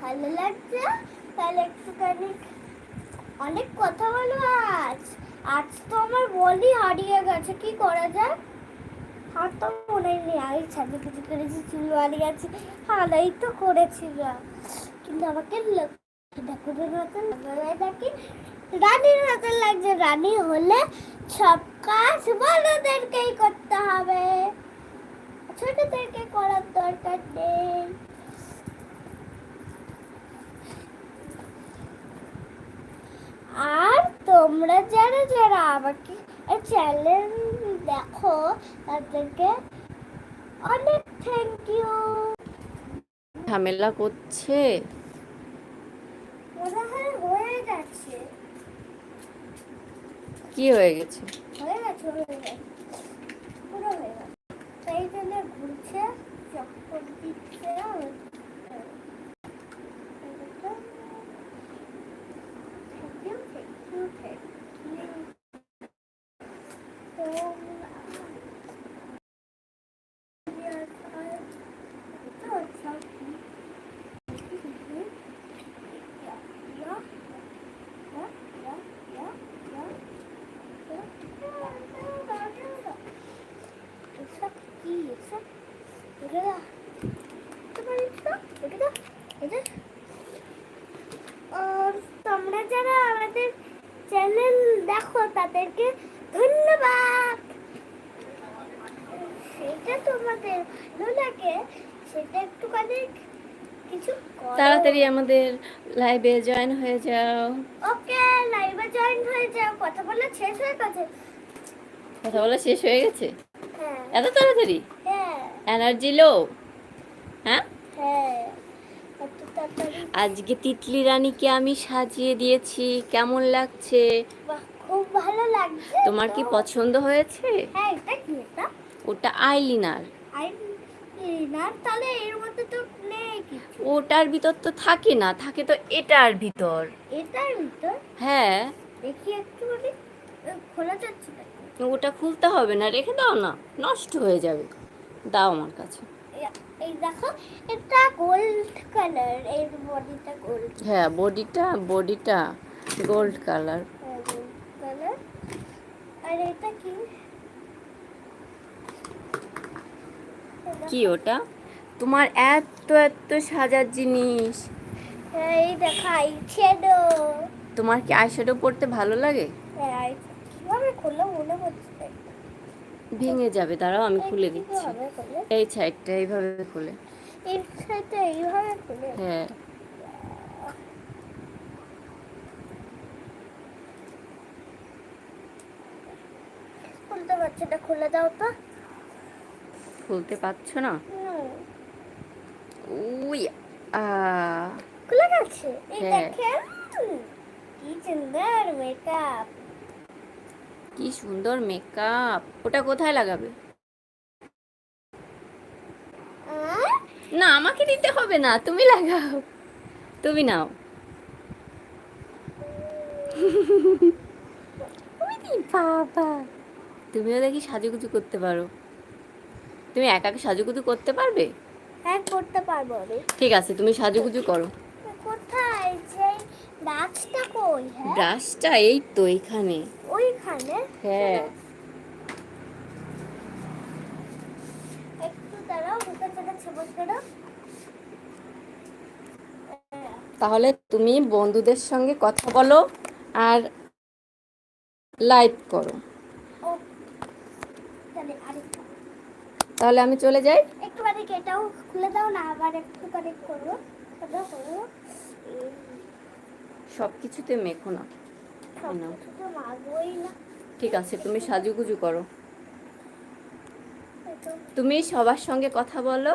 ভালো লাগছে তাহলে একটুখানি অনেক কথা বলো আজ। আজ তো আমার বলি হারিয়ে গেছে, কি করা যায়? আর তো মনে নেই আমি ছাদে কিছু করেছি, চুল হারিয়ে গেছে হারাই তো করেছিলাম কিন্তু আমাকে ঠাকুরের রানীর মতন লাগছে, রানী হলে সব কাজ বড়দেরকেই করতে হবে। ছোটদেরকে করার দরকার নেই আর তোমরা যারা যারা আমাকে চ্যানেল দেখো তাদেরকে অনেক থ্যাংক ইউ ঝামেলা করছে। মনে হয় হয়ে গেছে। কি হয়ে গেছে? হয়ে গেছে হয়ে গেছে। পুরো হয়ে গেছে। সেই জন্য ঘুরছে চক্কর দিচ্ছে Thank you, thank you, thank you. এসব কি এসব এটা দা তোমার এটা এটা দা এটা আর তোমরা যারা আমাদের চ্যানেল দেখো তাদেরকে ধন্যবাদ সেটা তোমাদের ভালো লাগে সেটা একটুখানি কিছু করো। তাড়াতাড়ি আমাদের লাইভে জয়েন হয়ে যাও। ওকে লাইভে জয়েন হয়ে যাও। কথা বলা শেষ হয়ে গেছে? কথা বলা শেষ হয়ে গেছে? হ্যাঁ। এত তাড়াতাড়ি? হ্যাঁ। এনার্জি লো হ্যাঁ? হ্যাঁ। আজকে তিতলি রানীকে আমি সাজিয়ে দিয়েছি। কেমন লাগছে? খুব ভালো লাগছে তোমার কি পছন্দ হয়েছে? হ্যাঁ এটা কি এটা? ওটা আইলিনার না তাহলে এর মধ্যে তো নেই কিছু। ওটার ভিতর তো থাকে না থাকে তো এটার ভিতর। এটার ভিতর? হ্যাঁ। দেখি একটু খোলা যাচ্ছে না। ওটা খুলতে হবে না রেখে দাও না নষ্ট হয়ে যাবে। দাও আমার কাছে। এই- এই দেখো এটা গোল্ড কালারের বডিটা গোল্ড হ্যাঁ বডিটা বডিটা গোল্ড কালার গোল্ড কালার আর এটা কি? কি ওটা? তোমার এত এত সাজার জিনিস। এই দেখা আইশ্যাডো তোমার কি আইশ্যাডো পড়তে ভালো লাগে? হ্যাঁ কীভাবে মনে হচ্ছে ভেঙে যাবে দাঁড়াও আমি খুলে দিচ্ছি। এই সাইডটা এইভাবে খুলে। এই সাইডটা এইভাবে খুলে? হ্যাঁ। খুলতে পারছে না খুলে দাও তো। খুলতে পারছ না? আ খুলে গেছে এই হ্যাঁ। দেখেন কি সুন্দর মেকআপ কি সুন্দর মেকআপ ওটা কোথায় লাগাবে? না আমাকে দিতে হবে না তুমি লাগাও। তুমি নাও। বাবা। তুমিও দেখি সাজুগুজু করতে পারো। তুমি একা একা সাজুগুজু করতে পারবে? হ্যাঁ করতে পারব আমি। ঠিক আছে তুমি সাজুগুজু করো। কোথায়? যে গাছটা কই হ্যাঁ? ব্রাশটা এই তো এখানে। ওইখানে? হ্যাঁ। একটু দাঁড়াও মুখে চলে ছবল করো তাহলে তুমি বন্ধুদের সঙ্গে কথা বলো আর লাইভ করো। তাহলে আমি চলে যাই। একটু এটাও খুলে দাও না আবার একটু করে করব করো করো এই সব কিছুতে মেখো না। ঠিক আছে তুমি সাজুগুজু করো। তুমি সবার সঙ্গে কথা বলো।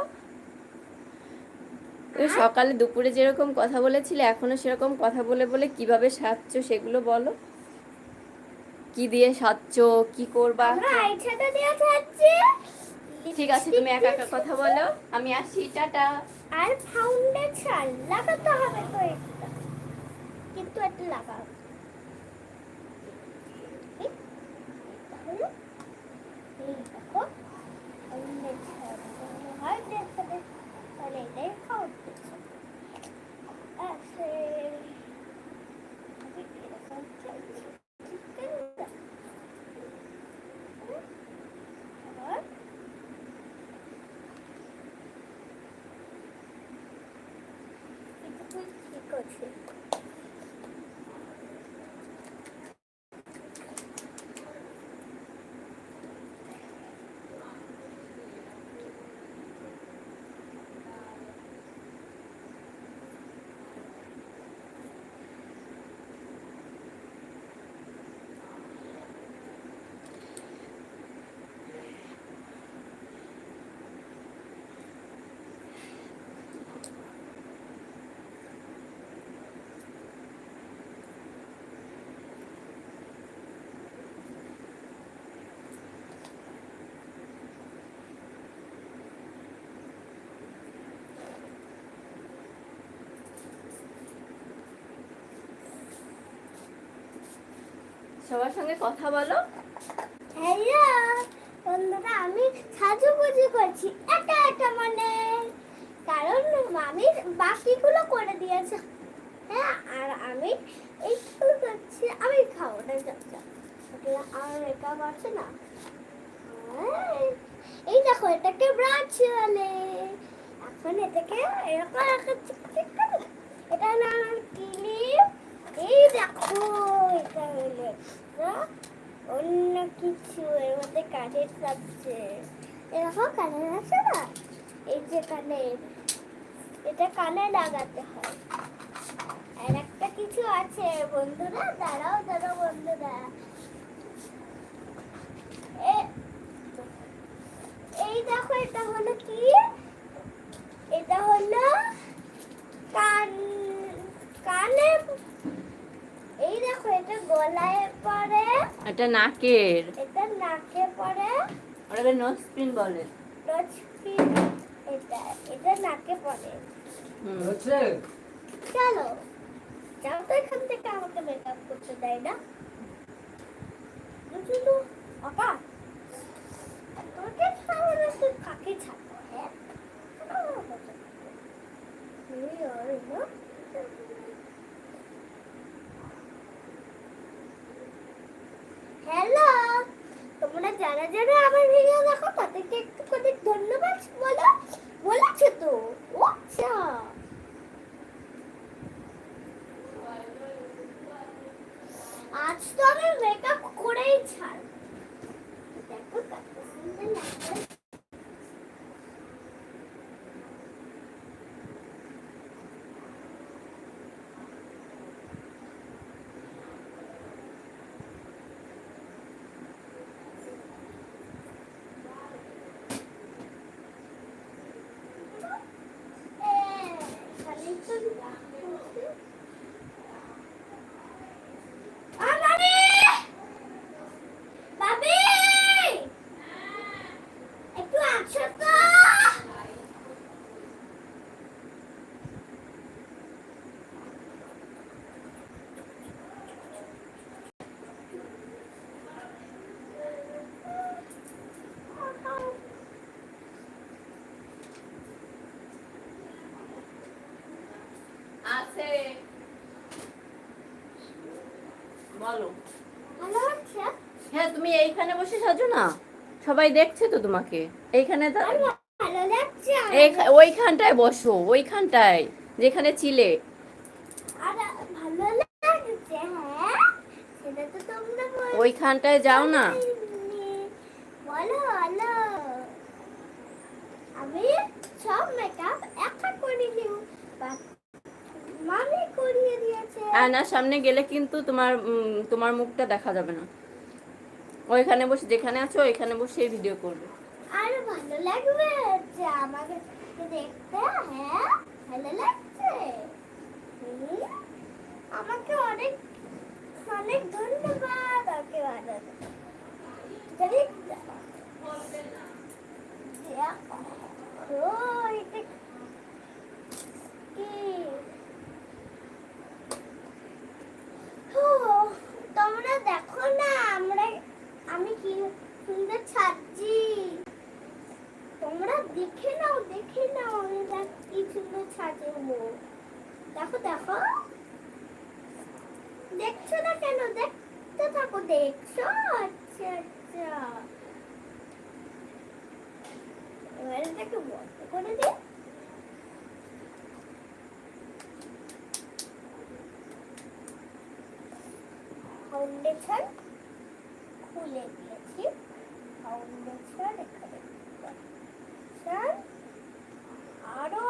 তুমি সকালে দুপুরে যেরকম কথা বলেছিলে এখনও সেরকম কথা বলে বলে কীভাবে সাজছো সেগুলো বলো। কি দিয়ে সাজছো কি করবা? আইছাটা দিয়ে থাকছি ঠিক আছে, তুমি একা একা কথা বলো। আমি আসি টাটা। আর ফাউন্ডেশন লাগাতে হবে তো একটা। কিন্তু একটা লাগাও। দেখো ফাউন্ডেশন হয় দেখতে তাহলে এটাই ফাউন্ডেশন ঠিক আছে সবার সঙ্গে কথা বলো। হ্যালো বন্ধুরা আমি সাজুগুজু করছি। এটা এটা মানে। কারণ মামি বাকিগুলো করে দিয়েছে। হ্যাঁ আর আমি এইটুকু করছি। আমি খাব না আমার মেকআপ আছে না। এই, দেখো এটাকে ব্রাশ বলে। এখন এটাকে এরকম একটা এটা না ক্লিপ এই দেখো অন্য কিছু এর মধ্যে কানের থাকছে এরকম কানের আছে এই যে কানের এটা কানে লাগাতে হয়। আর একটা কিছু আছে, বন্ধুরা, দাঁড়াও দাঁড়াও, বন্ধুরা এ- এই দেখো এটা হলো কি এটা হলো কান কানে এই দেখো এটা গলায় পরে এটা নাকের এটা নাকে পরে ওটাকে নোজ পিন বলে এটা এটা নাকে। হচ্ছে চলো যাও তো এখান থেকে আমাকে মেকআপ করতে দেয় না শুধু আকা তোকে সামনে তুই কাকে ছাড়বো হ্যাঁ এই আর না হ্যালো তোমরা যারা যারা আমার ভিডিও দেখো তাদেরকে একটু ধন্যবাদ বলো বলেছ তো ও আচ্ছা আজ তো আমি মেকআপ করেই ছাড় দেখো কত সুন্দর লাগছে একটু আছো তো আছে বলো ভালো হচ্ছে হ্যাঁ তুমি এইখানে বসে সাজো না। সবাই দেখছে তো তোমাকে। এইখানে ওইখানটায় বসো ওইখানটায় যেখানে ছিলে লাগছে হ্যাঁ? ওইখানটায় যাও না। বলো বলো। আমি সব মেকআপ একা করে নিও মামি করিয়ে দিয়েছে। আয়নার সামনে গেলে কিন্তু তোমার তোমার মুখটা দেখা যাবে না। ওইখানে বসে, যেখানে আছো ওইখানে বসে ভিডিও করবে। আর ভালো লাগবে যে আমাকে দেখতে হ্যাঁ? ভালো লাগছে? আমাকে অনেক অনেক ধন্যবাদ ওকে ভালো দেখো দেখো দেখো। দেখছ না কেন? দেখতে থাকো, দেখছ? আচ্ছা আচ্ছা। এটাকে বন্ধ করে ফাউন্ডেশন খুলে দিয়েছি। ফাউন্ডেশন এখানে। আরও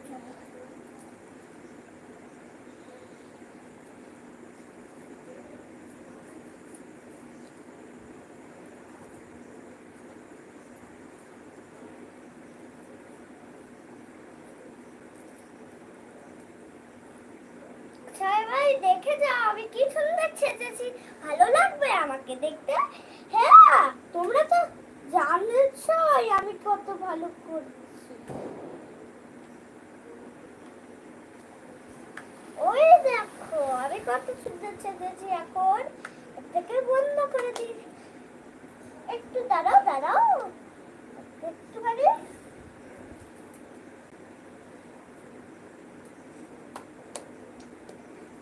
চলো চলো দেখে যাও আমি কি সুন্দর ছেঁচেছি ভালো লাগবে আমাকে দেখতে? হ্যাঁ তোমরা তো জানছই আমি কত ভালো করছি ওই দেখো আমি কত এখন এটাকে বন্ধ করে একটু দাঁড়াও দাঁড়াও একটুখানি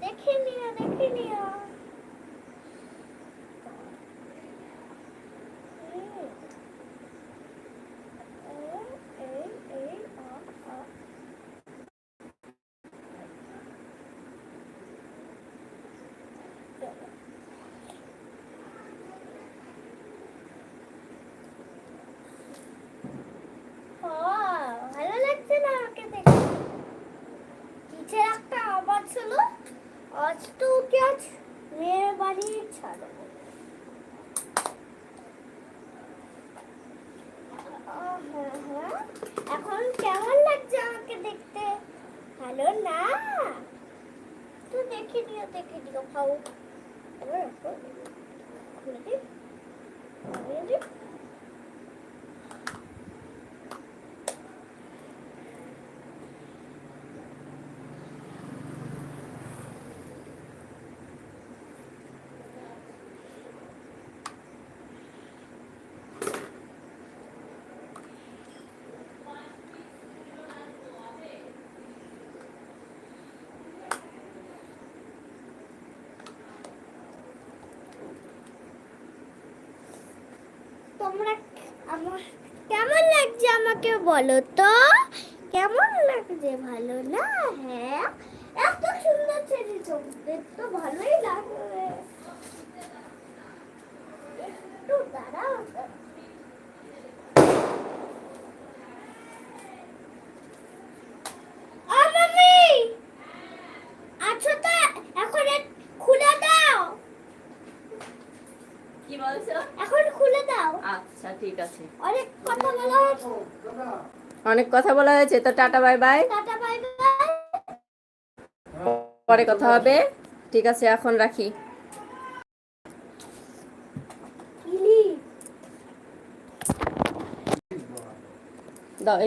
দেখে নিও দেখে নিও হুম। এই, এই, এই, আ, আ। চলো। হ্যাঁ, ভালো লাগছে না আমাকে দেখে কিসের একটা আওয়াজ ছিল আজ তো ওকে আজ মেয়ের বাড়ি ছাড়বো আহ, হ্যাঁ, হ্যাঁ। এখন কেমন লাগছে আমাকে দেখতে ভালো না তো দেখে নিও দেখে নিও খাও এবার রাখো। খুলে দিই খুলে দিই তোমরা আমার কেমন লাগছে আমাকে বলো তো? কেমন লাগছে? ভালো না? হ্যাঁ? এত সুন্দর তোমাদের তো ভালোই লাগবে। একটু দাঁড়াও। আচ্ছা এখন এ- খুলে দাও কি বলছো? এখন খুলে দাও। আচ্ছা ঠিক আছে। অনেক কথা বলা হয়েছে। অনেক কথা বলা হয়েছে তো tata bye bye. Tata bye bye. পরে কথা হবে। ঠিক আছে এখন রাখি। দাও